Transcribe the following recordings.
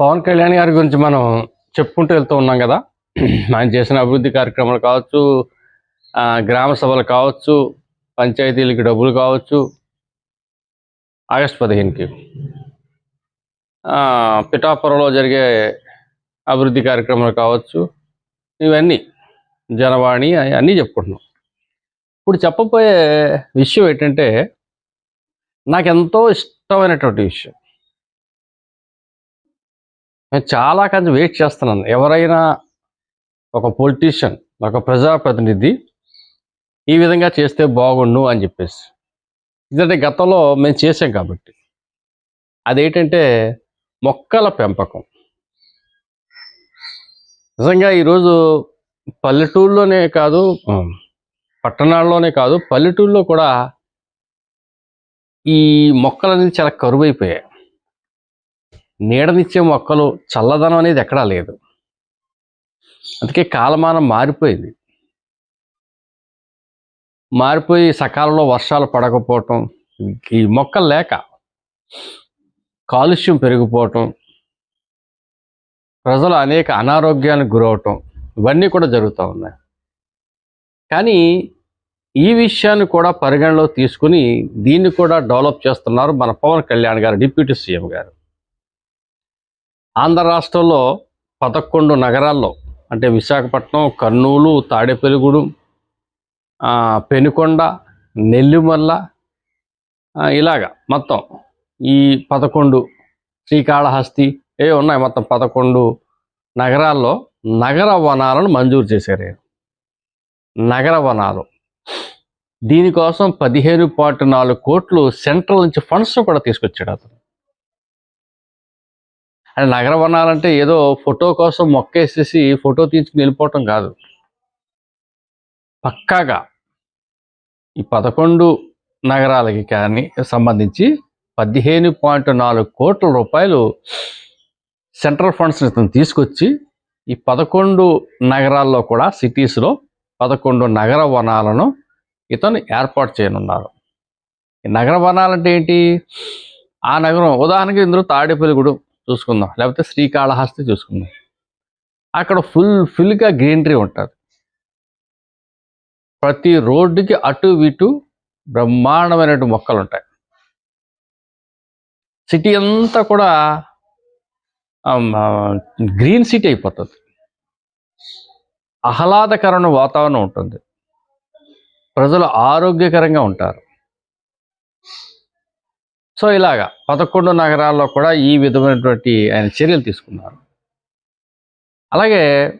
పవన్ కళ్యాణ్ గారి గురించి మనం చెప్పుకుంటూ వెళ్తూ ఉన్నాం కదా. ఆయన చేసిన అభివృద్ధి కార్యక్రమాలు కావచ్చు గ్రామ సభలు కావచ్చు పంచాయతీలకి డబ్బులు కావచ్చు. ఆగస్టు పదిహేనుకి పిఠాపురంలో జరిగే అభివృద్ధి కార్యక్రమాలు కావచ్చు. ఇవన్నీ జనవాణి అన్నీ చెప్పుకుంటున్నాం. ఇప్పుడు చెప్పబోయే విషయం ఏంటంటే నాకు ఎంతో ఇష్టమైనటువంటి విషయం. నేను చాలా కాదు వెయిట్ చేస్తున్నాను. ఎవరైనా ఒక పొలిటీషియన్ ఒక ప్రజాప్రతినిధి ఈ విధంగా చేస్తే బాగుండు అని చెప్పేసి. ఎందుకంటే గతంలో మేము చేసాం కాబట్టి. అదేంటంటే మొక్కల పెంపకం. నిజంగా ఈరోజు పల్లెటూళ్ళలోనే కాదు పట్టణాల్లోనే కాదు పల్లెటూళ్ళలో కూడా ఈ మొక్కలు అనేది చాలా కరువైపోయాయి. నీడనిచ్చే మొక్కలు చల్లదనం అనేది ఎక్కడా లేదు. అందుకే కాలమానం మారిపోయింది. మారిపోయి సకాలంలో వర్షాలు పడకపోవటం ఈ మొక్కలు లేక కాలుష్యం పెరిగిపోవటం ప్రజలు అనేక అనారోగ్యానికి గురవటం ఇవన్నీ కూడా జరుగుతూ ఉన్నాయి. కానీ ఈ విషయాన్ని కూడా పరిగణలో తీసుకుని దీన్ని కూడా డెవలప్ చేస్తున్నారు మన పవన్ కళ్యాణ్ గారు డిప్యూటీ సీఎం గారు. ఆంధ్ర రాష్ట్రంలో పదకొండు నగరాల్లో అంటే విశాఖపట్నం కర్నూలు తాడేపెలుగుడు పెనుకొండ నెల్లిమల్ల ఇలాగా మొత్తం ఈ పదకొండు శ్రీకాళహస్తి ఏ ఉన్నాయి మొత్తం పదకొండు నగరాల్లో నగర వనాలను మంజూరు చేశారు నగర వనాలు. దీనికోసం పదిహేను పాయింట్ నాలుగు కోట్లు సెంట్రల్ నుంచి ఫండ్స్ కూడా తీసుకొచ్చాడు అతను. అంటే నగర వనాలంటే ఏదో ఫోటో కోసం మొక్క వేసేసి ఫోటో తీసుకుని వెళ్ళిపోవటం కాదు. పక్కాగా ఈ పదకొండు నగరాలకి కానీ సంబంధించి పదిహేను పాయింట్ నాలుగు కోట్ల రూపాయలు సెంట్రల్ ఫండ్స్ ఇతను తీసుకొచ్చి ఈ పదకొండు నగరాల్లో కూడా సిటీస్లో పదకొండు నగర వనాలను ఇతను ఏర్పాటు చేయనున్నారు. ఈ నగర వనాలంటే ఏంటి? ఆ నగరం ఉదాహరణకి ఇందులో తాడేపల్లిగూడెం. చూసుకుందాం. లేకపోతే శ్రీకాళహస్తి చూసుకుందాం. అక్కడ ఫుల్ ఫుల్గా గ్రీనరీ ఉంటుంది. ప్రతి రోడ్డుకి అటు ఇటు బ్రహ్మాండమైనటువంటి మొక్కలు ఉంటాయి సిటీ అంతా కూడా గ్రీన్ సిటీ అయిపోతుంది. ఆహ్లాదకరమైన వాతావరణం ఉంటుంది. ప్రజలు ఆరోగ్యకరంగా ఉంటారు. సో ఇలాగా పదకొండు నగరాల్లో కూడా ఈ విధమైనటువంటి ఆయన చర్యలు తీసుకున్నారు. అలాగే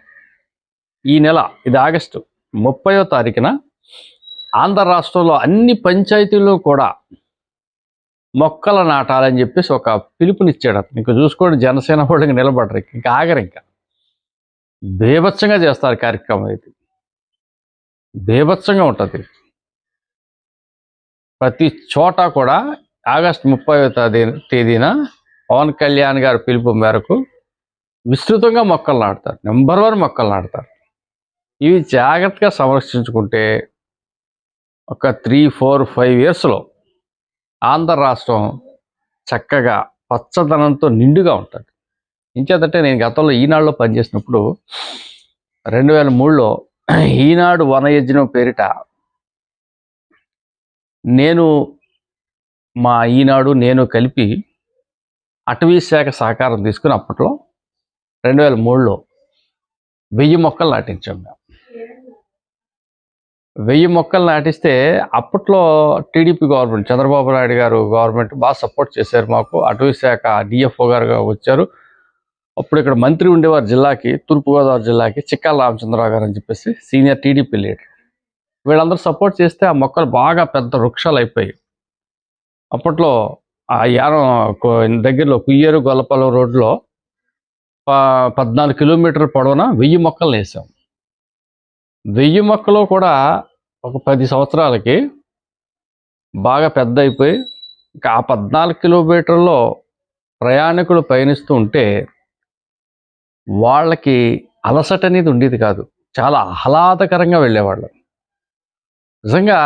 ఈ నెల ఇది ఆగస్టు ముప్పయో తారీఖున ఆంధ్ర రాష్ట్రంలో అన్ని పంచాయతీల్లో కూడా మొక్కలు నాటాలని చెప్పేసి ఒక పిలుపునిచ్చాడు అతను. ఇంకా చూసుకోండి జనసేన వాళ్ళకి నిలబడరు ఇంకా ఆగరు ఇంకా. బేభత్సంగా చేస్తారు కార్యక్రమం ఇది. బేభత్సంగా ఉంటుంది. ప్రతి చోట కూడా ఆగస్టు ముప్పై తేదీ తేదీన పవన్ కళ్యాణ్ గారి పిలుపు మేరకు విస్తృతంగా మొక్కలు నాటుతారు. నెంబర్ వన్ మొక్కలు నాటుతారు. ఇవి జాగ్రత్తగా సంరక్షించుకుంటే ఒక త్రీ ఫోర్ ఫైవ్ ఇయర్స్లో ఆంధ్ర రాష్ట్రం చక్కగా పచ్చదనంతో నిండుగా ఉంటుంది. ఇంకేదంటే నేను గతంలో ఈనాడులో పనిచేసినప్పుడు రెండు వేల మూడులో ఈనాడు వనయజ్ఞం పేరిట నేను మా ఈనాడు నేను కలిపి అటవీ శాఖ సహకారం తీసుకుని అప్పట్లో రెండు వేల మూడులో వెయ్యి మొక్కలు నాటించాం మేము. వెయ్యి మొక్కలు నాటిస్తే అప్పట్లో టీడీపీ గవర్నమెంట్ చంద్రబాబు నాయుడు గారు గవర్నమెంట్ బాగా సపోర్ట్ చేశారు మాకు. అటవీ శాఖ డిఎఫ్ఓ గారుగా వచ్చారు. అప్పుడు ఇక్కడ మంత్రి ఉండేవారు జిల్లాకి తూర్పుగోదావరి జిల్లాకి చిక్కాల రామచంద్రరావు గారు అని చెప్పేసి సీనియర్ టీడీపీ లీడర్. వీళ్ళందరూ సపోర్ట్ చేస్తే ఆ మొక్కలు బాగా పెద్ద వృక్షాలు అయిపోయాయి. అప్పట్లో ఆ యానం దగ్గరలో కుయ్యేరు గొల్లపాలెం రోడ్లో ప- పద్నాలుగు కిలోమీటర్ల పొడవున వెయ్యి మొక్కలు వేసాం వెయ్యి మొక్కలు కూడా ఒక పది సంవత్సరాలకి బాగా పెద్ద అయిపోయి ఇంకా ఆ పద్నాలుగు కిలోమీటర్లో ప్రయాణికులు పయనిస్తూ ఉంటే వాళ్ళకి అలసట అనేది ఉండేది కాదు. చాలా ఆహ్లాదకరంగా వెళ్ళేవాళ్ళు. నిజంగా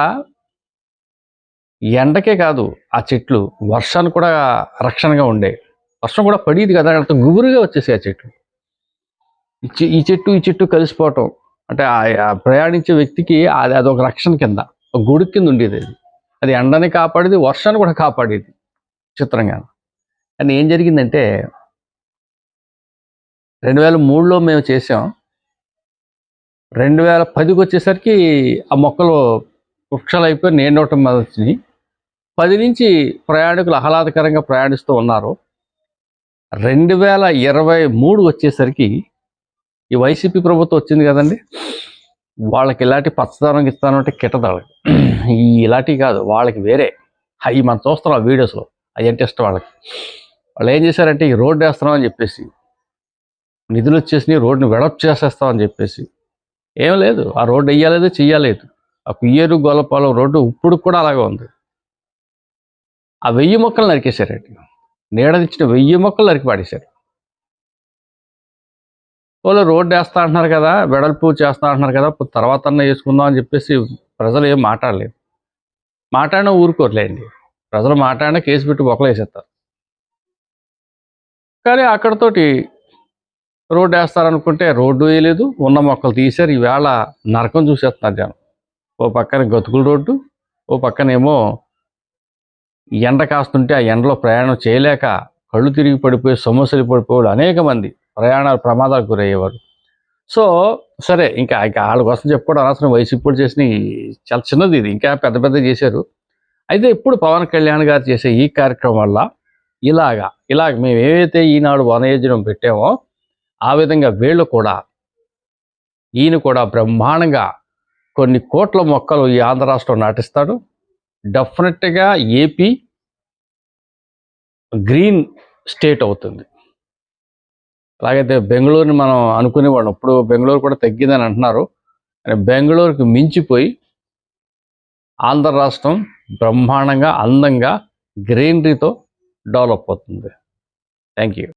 ఎండకే కాదు ఆ చెట్లు వర్షాన్ని కూడా రక్షణగా ఉండే. వర్షం కూడా పడేది కదా అంత గుబురుగా వచ్చేసాయి ఆ చెట్లు. ఈ చెట్టు ఈ చెట్టు కలిసిపోవటం అంటే ఆ- ప్రయాణించే వ్యక్తికి అది అదొక రక్షణ కింద ఒక గుడి కింద ఉండేది అది. అది ఎండని కాపాడేది వర్షాన్ని కూడా కాపాడేది చిత్రంగా కానీ ఏం జరిగిందంటే రెండు వేల మూడులో మేము చేసాం. రెండు వేల పదికి వచ్చేసరికి ఆ మొక్కలు వృక్షాలు అయిపోయి నేను ఒకటి మొదలు వచ్చినాయి. పది నుంచి ప్రయాణికులు ఆహ్లాదకరంగా ప్రయాణిస్తూ ఉన్నారు. రెండు వేల ఇరవై మూడు వచ్చేసరికి ఈ వైసీపీ ప్రభుత్వం వచ్చింది కదండి. వాళ్ళకి ఇలాంటి పచ్చదనం ఇస్తానంటే అంటే ఈ ఇలాంటివి కాదు వాళ్ళకి వేరే. అవి మనం చూస్తున్నాం ఆ వీడియోస్లో అవి అంటే ఇష్టం వాళ్ళకి. వాళ్ళు ఏం చేశారంటే ఈ రోడ్డు వేస్తున్నాం అని చెప్పేసి నిధులు వచ్చేసి రోడ్డుని వెడప్ చేసేస్తామని చెప్పేసి. ఏం లేదు ఆ రోడ్డు వేయలేదు చెయ్యలేదు. ఆ పియ్యేరు గోలపాలెం రోడ్డు ఇప్పుడు కూడా అలాగే ఉంది. ఆ వెయ్యి మొక్కలు నరికేశారండి. నీడనిచ్చిన వెయ్యి మొక్కలు నరికి పాడేశారు. వాళ్ళు రోడ్డు వేస్తా అంటున్నారు కదా వెడల్పు చేస్తా అంటున్నారు కదా తర్వాత అన్న వేసుకుందాం అని చెప్పేసి ప్రజలు ఏం మాట్లాడలేదు. మాట్లాడినా ఊరుకోర్లేండి. ప్రజలు మాట్లాడినా కేసు పెట్టి బొక్కలు వేసేస్తారు. కానీ అక్కడతోటి రోడ్డు వేస్తారనుకుంటే రోడ్డు వేయలేదు ఉన్న మొక్కలు తీశారు ఈవేళ నరకం చూసేస్తున్నారు జనం. ఓ పక్కన గతుకుల రోడ్డు ఓ పక్కనేమో ఎండ కాస్తుంటే ఆ ఎండలో ప్రయాణం చేయలేక కళ్ళు తిరిగి పడిపోయి సమస్యలు పడిపోయాడు అనేక మంది ప్రయాణాలు ప్రమాదాలకు గురయ్యేవారు. సో సరే ఇంకా ఇంకా వాళ్ళ కోసం చెప్పుకోవడం అనవసరం. వయసు ఇప్పుడు చేసిన చాలా చిన్నది ఇది. ఇంకా పెద్ద పెద్ద చేశారు. అయితే ఇప్పుడు పవన్ కళ్యాణ్ గారు చేసే ఈ కార్యక్రమం వల్ల ఇలాగా ఇలాగ మేము ఏవైతే ఈనాడు వనయోజనం పెట్టామో ఆ విధంగా వీళ్ళు కూడా ఈయన కూడా బ్రహ్మాండంగా కొన్ని కోట్ల మొక్కలు ఈ ఆంధ్ర రాష్ట్రం నాటిస్తాడు. డెఫినెట్గా ఏపీ గ్రీన్ స్టేట్ అవుతుంది. అలాగైతే బెంగళూరుని మనం అనుకునేవాళ్ళం. ఇప్పుడు బెంగళూరు కూడా తగ్గిందని అంటున్నారు. బెంగళూరుకి మించిపోయి ఆంధ్ర రాష్ట్రం బ్రహ్మాండంగా అందంగా గ్రీనరీతో డెవలప్ అవుతుంది. Thank you.